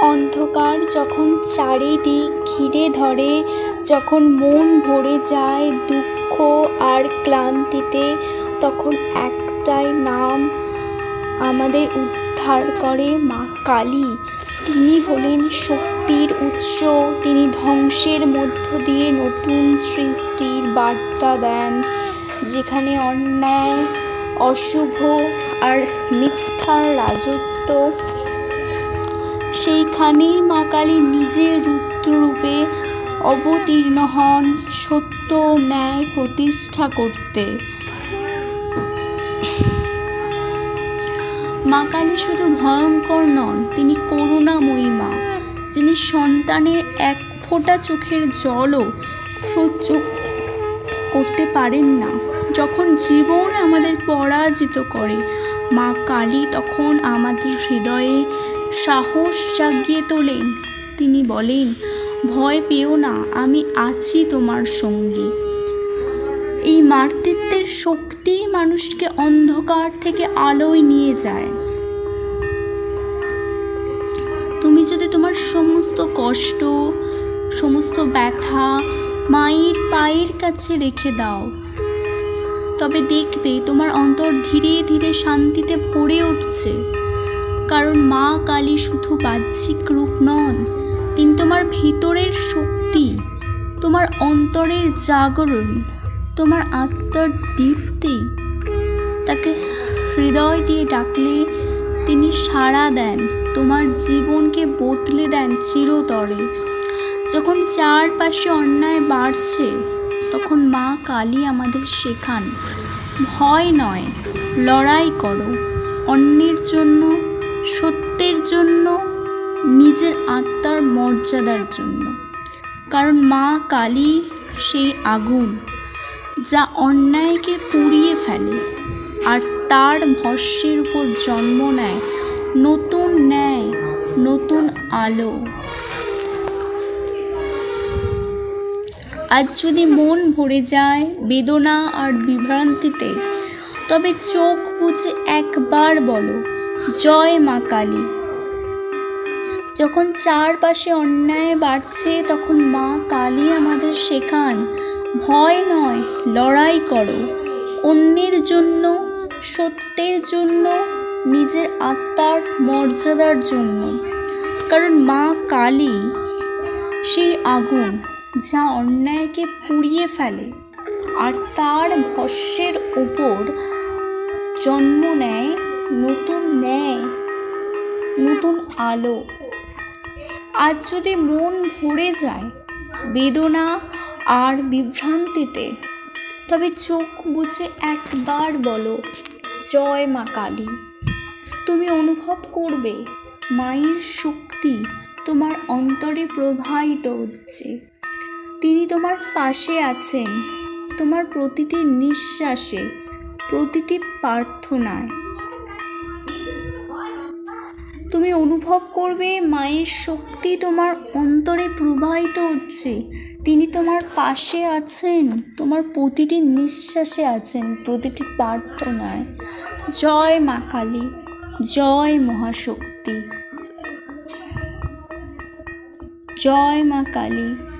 অন্ধকার যখন চারিদিক ঘিরে ধরে, যখন মন ভরে যায় দুঃখ আর ক্লান্তিতে, তখন একটাই নাম আমাদের উদ্ধার করে মা কালী। তিনি হলেন শক্তির উৎস, তিনি ধ্বংসের মধ্য দিয়ে নতুন সৃষ্টির বার্তা দেন, যেখানে অন্যায়, অশুভ আর মিথ্যার রাজত্ব সেইখানেই মা কালী নিজের রুদ্ররূপে অবতীর্ণ হন, সত্য ন্যায় প্রতিষ্ঠা করতে। মা কালী শুধু ভয়ঙ্কর নন, তিনি করুণাময়ী মা, যিনি সন্তানের এক ফোঁটা চোখের জলও সহ্য করতে পারেন না। যখন জীবন আমাদের পরাজিত করে, মা কালী তখন আমাদের হৃদয়ে সাহস জাগিয়ে তোলেন। তিনি বলেন, ভয় পেও না, আমি আছি তোমার সঙ্গে। এই মাতৃত্বের শক্তি মানুষকে অন্ধকার থেকে আলোয় নিয়ে যায়। তুমি যদি তোমার সমস্ত কষ্ট, সমস্ত ব্যথা মায়ের পায়ের কাছে রেখে দাও, তবে দেখবে তোমার অন্তর ধীরে ধীরে শান্তিতে ভরে উঠছে। কারণ মা কালী শুধু বাহ্যিক রূপ নন, তিনি তোমার ভিতরের শক্তি, তোমার অন্তরের জাগরণ, তোমার আত্মার দীপ্তি। তাকে হৃদয় দিয়ে ডাকলে তিনি সাড়া দেন, তোমার জীবনকে বদলে দেন চিরতরে। যখন চারপাশে অন্যায় বাড়ছে, তখন মা কালী আমাদের শেখান, ভয় নয়, লড়াই করো, অন্যের জন্য সত্যের জন্য, নিজের আত্মার মর্যাদার জন্য। কারণ মা কালী সেই আগুন যা অন্যায়কে পুড়িয়ে ফেলে আর তার ভস্যের উপর জন্ম নেয় নতুন ন্যায়, নতুন আলো। আজ যদি মন ভরে যায় বেদনা আর বিভ্রান্তিতে, তবে চোখ বুঝে একবার বলো জয় মা কালী। যখন চারপাশে অন্যায় বাড়ছে, তখন মা কালী আমাদের শেখান, ভয় নয়, লড়াই করো। অন্যের জন্য, সত্যের জন্য, নিজের আত্মার মর্যাদার জন্য। কারণ মা কালী সেই আগুন যা অন্যায়কে পুড়িয়ে ফেলে আর তার ভস্যের ওপর জন্ম নেয় নতুন ন্যায়, নতুন আলো। আজ যদি মন ভরে যায় বেদনা আর বিভ্রান্তিতে, তবে চোখ বুঝে একবার বলো, জয় মা কালী। তুমি অনুভব করবে, মায়ের শক্তি তোমার অন্তরে প্রবাহিত হচ্ছে। তিনি তোমার পাশে আছেন, তোমার প্রতিটি নিঃশ্বাসে, প্রতিটি প্রার্থনায়। তুমি অনুভব করবে মায়ের শক্তি তোমার অন্তরে প্রবাহিত হচ্ছে। তিনি তোমার পাশে আছেন, তোমার প্রতিটি নিঃশ্বাসে আছেন, প্রতিটি প্রার্থনায়। জয় মা কালী, জয় মহাশক্তি। জয় মা কালী।